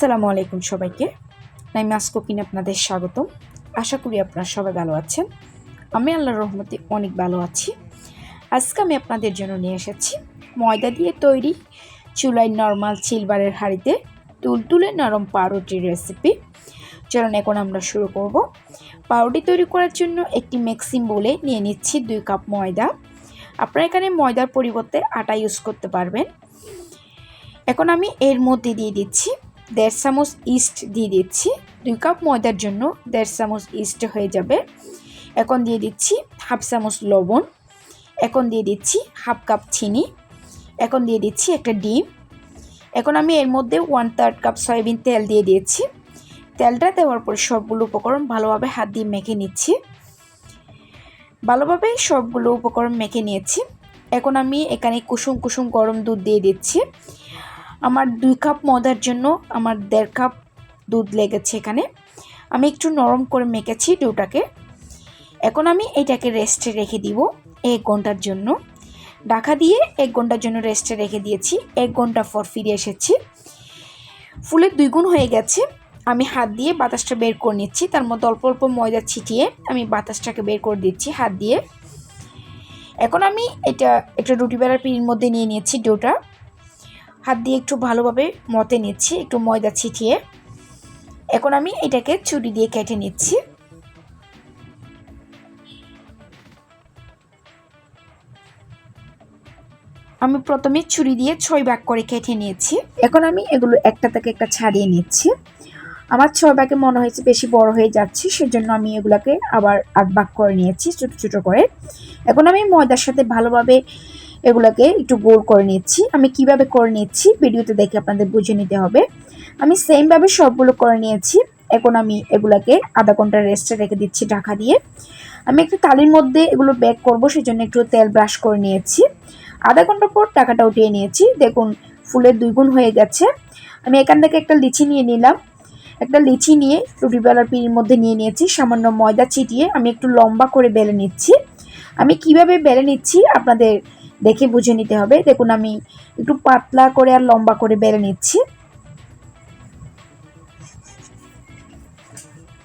আসসালামু আলাইকুম সবাইকে। নাইমাস কুকিং আপনাদের স্বাগতম। আশা করি আপনারা সবাই ভালো আছেন। আমি আল্লাহর রহমতে অনেক ভালো আছি। আজকে আমি আপনাদের জন্য নিয়ে এসেছি ময়দা দিয়ে তৈরি চুলায় নর্মাল সিলভারের হাঁড়িতে তুলতুলে নরম পাউরুটির রেসিপি চলুন এখন আমরা শুরু করব। পাউরুটি তৈরি করার জন্য একটি ম্যাক্সিম বলে নিয়ে নিচ্ছি দুই কাপ ময়দা। আপনারা এখানে ময়দার পরিবর্তে আটা ইউজ করতে পারবেন। এখন আমি এর মধ্যে দিয়ে দিচ্ছি দেড় চামচ ইস্ট দিয়ে দিচ্ছি। দুই কাপ ময়দার জন্য দেড় চামচ ইস্ট হয়ে যাবে। এখন দিয়ে দিচ্ছি হাফ চামচ লবণ। এখন দিয়ে দিচ্ছি হাফ কাপ চিনি। এখন দিয়ে দিচ্ছি একটা ডিম। এখন আমি এর মধ্যে ওয়ান থার্ড কাপ সয়াবিন তেল দিয়ে দিয়েছি। তেলটা দেওয়ার পর সবগুলো উপকরণ ভালোভাবে হাত দিয়ে মেখে নিচ্ছি। ভালোভাবে সবগুলো উপকরণ মেখে নিয়েছি। এখন আমি এখানে কুসুম কুসুম গরম দুধ দিয়ে দিচ্ছি। আমার দুই কাপ ময়দার জন্য আমার দেড় কাপ দুধ লেগেছে এখানে। আমি একটু নরম করে মেখেছি ডোটাকে। এখন আমি এটাকে রেস্টে রেখে দিব এক ঘণ্টার জন্য। ঢাকা দিয়ে এক ঘণ্টার জন্য রেস্টে রেখে দিয়েছি। এক ঘণ্টা পর ফিরে এসেছি। ফুলের দুই গুণ হয়ে গেছে। আমি হাত দিয়ে বাতাসটা বের করে নিচ্ছি। তার মধ্যে অল্প অল্প ময়দা ছিটিয়ে আমি বাতাসটাকে বের করে দিচ্ছি হাত দিয়ে। এখন আমি এটা একটা রুটি বেড়ার পিড়ির মধ্যে নিয়ে নিয়েছি ডোটা। হাত দিয়ে একটু ভালোভাবে মতে নিচ্ছি, একটু ময়দা ছিটিয়ে। এখন আমি এটাকে ছুরি দিয়ে কেটে নিচ্ছি। আমি প্রথমে ছুরি দিয়ে ছয় ভাগ করে কেটে নিয়েছি। এখন আমি এগুলো একটা থেকে একটা ছাড়িয়ে নিচ্ছি। আমার ছয় ভাগে মনে হয়েছে বেশি বড় হয়ে যাচ্ছে, সেজন্য আমি এগুলাকে আবার আট ভাগ করে নিয়েছি, ছোটো ছোটো করে। এখন আমি ময়দার সাথে ভালোভাবে এগুলোকে একটু গোল করে নিচ্ছি। আমি কীভাবে করে নিচ্ছি ভিডিওতে দেখে আপনাদের বুঝে নিতে হবে। আমি সেমভাবে সবগুলো করে নিয়েছি। এখন আমি এগুলাকে আধা ঘণ্টা রেস্টে রেখে দিচ্ছি ঢাকা দিয়ে। আমি একটু তালির মধ্যে এগুলো ব্যাক করব সেই জন্য একটু তেল ব্রাশ করে নিয়েছি। আধা ঘণ্টা পর টাকাটা উঠিয়ে নিয়েছি। দেখুন, ফুলের দুই গুণ হয়ে গেছে। আমি এখান থেকে একটা লিচি নিয়ে নিলাম। একটা লিচি নিয়ে রুটি বেলার পিড়ির মধ্যে নিয়ে নিয়েছি। সামান্য ময়দা চিটিয়ে আমি একটু লম্বা করে বেলে নিচ্ছি। আমি কীভাবে বেলে নিচ্ছি আপনাদের দেখে বুঝে নিতে হবে। দেখুন, আমি একটু পাতলা করে আর লম্বা করে বেড়ে নিচ্ছি।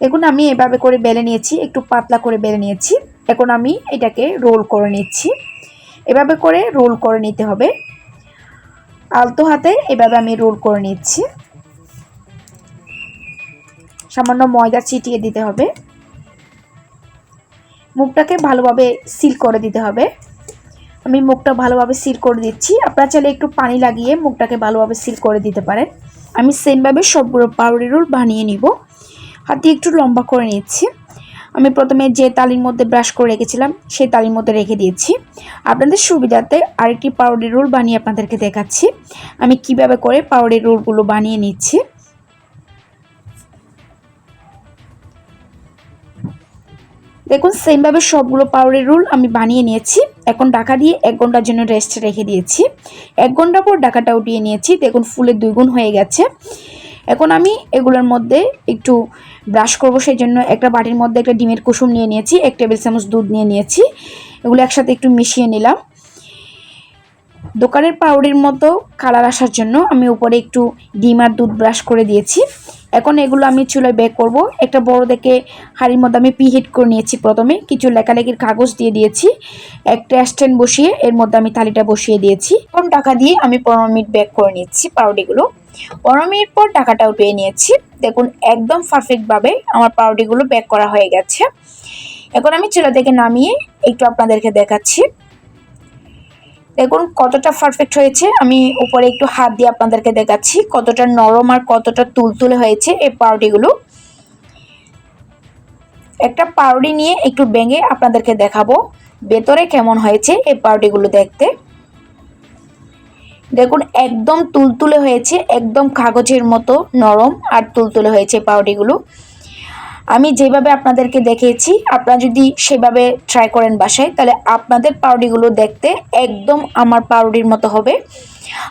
দেখুন, আমি এভাবে করে বেলে নিয়েছি, একটু পাতলা করে বেলে নিয়েছি। এখন আমি এটাকে রোল করে নিচ্ছি। এভাবে করে রোল করে নিতে হবে। আলতো হাতে এভাবে আমি রোল করে নিচ্ছি। সামান্য ময়দা ছিটিয়ে দিতে হবে। মুখটাকে ভালোভাবে সিল করে দিতে হবে। আমি মুখটা ভালোভাবে সিল করে দিচ্ছি। আপনারা চাইলে একটু পানি লাগিয়ে মুখটাকে ভালোভাবে সিল করে দিতে পারেন। আমি সেমভাবে সবগুলো পাউরি রোল বানিয়ে নিব। হাতে একটু লম্বা করে নিচ্ছি। আমি প্রথমে যে তালির মধ্যে ব্রাশ করে রেখেছিলাম, সেই তালির মধ্যে রেখে দিয়েছি আপনাদের সুবিধাতে আরেকটি পাউডার রোল বানিয়ে আপনাদেরকে দেখাচ্ছি। আমি কীভাবে করে পাউডার রোলগুলো বানিয়ে নিচ্ছি। দেখুন সেমভাবে সবগুলো পাউডার রোল আমি বানিয়ে নিয়েছি। এখন ডাকা দিয়ে এক ঘণ্টার জন্য রেস্ট রেখে দিয়েছি। এক ঘণ্টা পর ডাকাটা উঠিয়ে নিয়েছি। দেখুন ফুলের দুই গুণ হয়ে গেছে। এখন আমি এগুলোর মধ্যে একটু ব্রাশ করব সেই জন্য একটা বাটির মধ্যে একটা ডিমের কুসুম নিয়ে নিয়েছি, এক টেবিল চামচ দুধ নিয়ে নিয়েছি। এগুলো একসাথে একটু মিশিয়ে নিলাম। দোকানের পাউডারের মতো কালার আসার জন্য আমি উপরে একটু ডিম আর দুধ ব্রাশ করে দিয়েছি। এখন এগুলো আমি চুলায় বেক করব। একটা বড় দেখে হাড়ির মধ্যে আমি পিহিট করে নিয়েছি প্রথমে। কিছু লেখালেখির কাগজ দিয়ে দিয়েছি। একটা স্ট্যান্ড বসিয়ে এর মধ্যে আমি থালিটা বসিয়ে দিয়েছি। কোন টাকা দিয়ে আমি পনেরো মিনিট বেক করে নিচ্ছি পাউডিগুলো পনেরো মিনিট পর টাকাটা উঠিয়ে নিয়েছি। দেখুন, একদম পারফেক্টভাবে আমার পাউডিগুলো বেক করা হয়ে গেছে। এখন আমি চুলা থেকে নামিয়ে একটু আপনাদেরকে দেখাচ্ছি। দেখুন, কতটা পারফেক্ট হয়েছে। আমি উপরে একটু হাত দিয়ে আপনাদেরকে দেখাচ্ছি, কতটা নরম আর কতটা তুলতুলে হয়েছে এই পাউরুটিগুলো। একটা পাউরুটি নিয়ে একটু ভেঙে আপনাদেরকে দেখাবো, ভেতরে কেমন হয়েছে এই পাউরুটিগুলো দেখতে। দেখুন, একদম তুলতুলে হয়েছে, একদম কাগজের মতো নরম আর তুলতুলে হয়েছে পাউরুটিগুলো। আমি যেভাবে আপনাদেরকে দেখিয়েছি, আপনারা যদি সেভাবে ট্রাই করেন বাসায়, তাহলে আপনাদের পাউরুটিগুলো দেখতে একদম আমার পাউরুটির মতো হবে।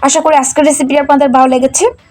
আশা করি আজকের রেসিপিটি আপনাদের ভালো লেগেছে।